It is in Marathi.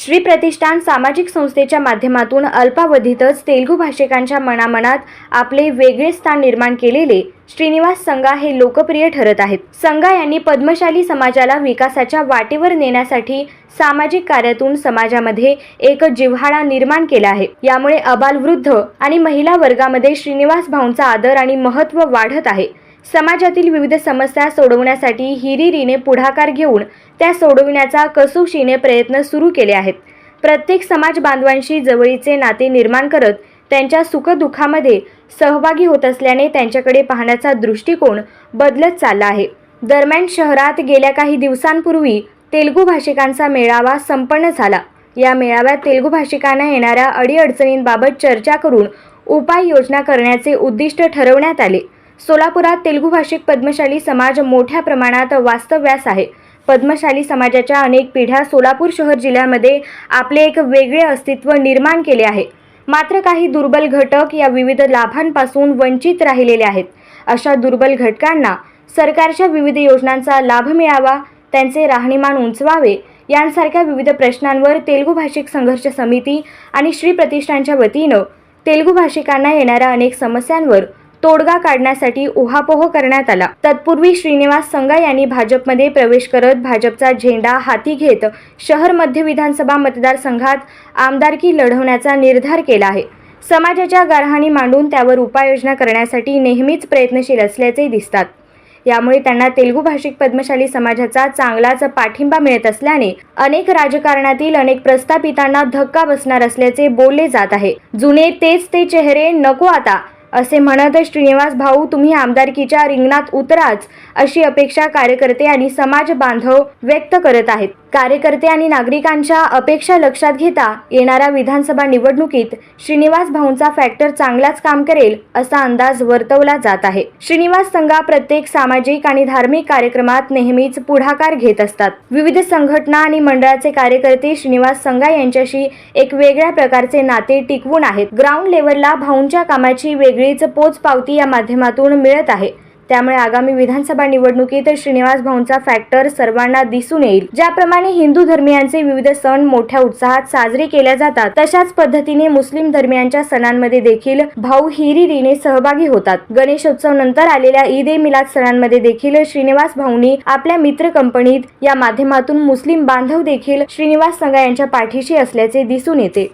श्री प्रतिष्ठान सामाजिक संस्थेच्या माध्यमातून अल्पावधीतच तेलगू भाषिकांच्या मनामनात आपले वेगळे स्थान निर्माण केलेले श्रीनिवास संगा हे लोकप्रिय ठरत आहेत. संगा यांनी पद्मशाली समाजाला विकासाच्या वाटेवर नेण्यासाठी सामाजिक कार्यातून समाजामध्ये एक जिव्हाळा निर्माण केला आहे. यामुळे अबालवृद्ध आणि महिला वर्गामध्ये श्रीनिवास भाऊंचा आदर आणि महत्त्व वाढत आहे. समाजातील विविध समस्या सोडवण्यासाठी हिरिरीने पुढाकार घेऊन त्या सोडविण्याचा कसोशीने प्रयत्न सुरू केले आहेत. प्रत्येक समाज बांधवांशी जवळीचे नाते निर्माण करत त्यांच्या सुखदुःखामध्ये सहभागी होत असल्याने त्यांच्याकडे पाहण्याचा दृष्टिकोन बदलत चालला आहे. दरम्यान शहरात गेल्या काही दिवसांपूर्वी तेलुगू भाषिकांचा मेळावा संपन्न झाला. या मेळाव्यात तेलुगू भाषिकांना येणाऱ्या अडीअडचणींबाबत चर्चा करून उपाययोजना करण्याचे उद्दिष्ट ठरवण्यात आले. सोलापुरात तेलुगू भाषिक पद्मशाली समाज मोठ्या प्रमाणात वास्तव्यास आहे. पद्मशाली समाजाच्या अनेक पिढ्या सोलापूर शहर जिल्ह्यामध्ये आपले एक वेगळे अस्तित्व निर्माण केले आहे. मात्र काही दुर्बल घटक या विविध लाभांपासून वंचित राहिलेले आहेत. अशा दुर्बल घटकांना सरकारच्या विविध योजनांचा लाभ मिळावा त्यांचे राहणीमान उंचवावे यांसारख्या विविध प्रश्नांवर तेलुगू भाषिक संघर्ष समिती आणि श्री प्रतिष्ठानच्या वतीनं तेलुगू भाषिकांना येणाऱ्या अनेक समस्यांवर तोडगा काढण्यासाठी उहापोह करण्यात आला. तत्पूर्वी श्रीनिवास संगा यांनी भाजपमध्ये प्रवेश करत भाजपचा झेंडा हाती घेत शहर मध्य विधानसभा मतदारसंघात आमदारकी लढवण्याचा निर्धार केला आहे. समाजाच्या गारहाणी मांडून त्यावर उपाययोजना करण्यासाठी नेहमीच प्रयत्नशील असल्याचे दिसतात. यामुळे त्यांना तेलुगू भाषिक पद्मशाली समाजाचा चांगलाच पाठिंबा मिळत असल्याने अनेक राजकारणातील अनेक प्रस्थापितांना धक्का बसणार असल्याचे बोलले जात आहे. जुने तेच ते चेहरे नको आता. असे म्हणत श्रीनिवास भाऊ तुम्ही आमदारकीच्या रिंगणात उतराच अशी अपेक्षा कार्यकर्ते आणि समाज बांधव व्यक्त करत आहेत. कार्यकर्ते आणि नागरिकांच्या अपेक्षा लक्षात घेता येणाऱ्या विधानसभा निवडणुकीत श्रीनिवास भाऊंचा फॅक्टर चांगलाच काम करेल असा अंदाज वर्तवला जात आहे. श्रीनिवास संघा प्रत्येक सामाजिक आणि धार्मिक कार्यक्रमात नेहमीच पुढाकार घेत असतात. विविध संघटना आणि मंडळाचे कार्यकर्ते श्रीनिवास संघा यांच्याशी एक वेगळ्या प्रकारचे नाते टिकवून आहेत. ग्राउंड लेवलला भाऊंच्या कामाची वेगळीच पोचपावती या माध्यमातून मिळत आहे. त्यामुळे आगामी विधानसभा निवडणुकीत श्रीनिवास भाऊंचा फॅक्टर सर्वांना दिसून येईल. ज्याप्रमाणे हिंदू धर्मियांचे विविध सण मोठ्या उत्साहात साजरे केल्या जातात तशाच पद्धतीने मुस्लिम धर्मियांच्या सणांमध्ये देखील भाऊ हिरिरीने सहभागी होतात. गणेशोत्सव नंतर आलेल्या ईद ए मिलाद सणांमध्ये देखील श्रीनिवास भाऊंनी आपल्या मित्र कंपनीत या माध्यमातून मुस्लिम बांधव देखील श्रीनिवास संघा यांच्या पाठीशी असल्याचे दिसून येते.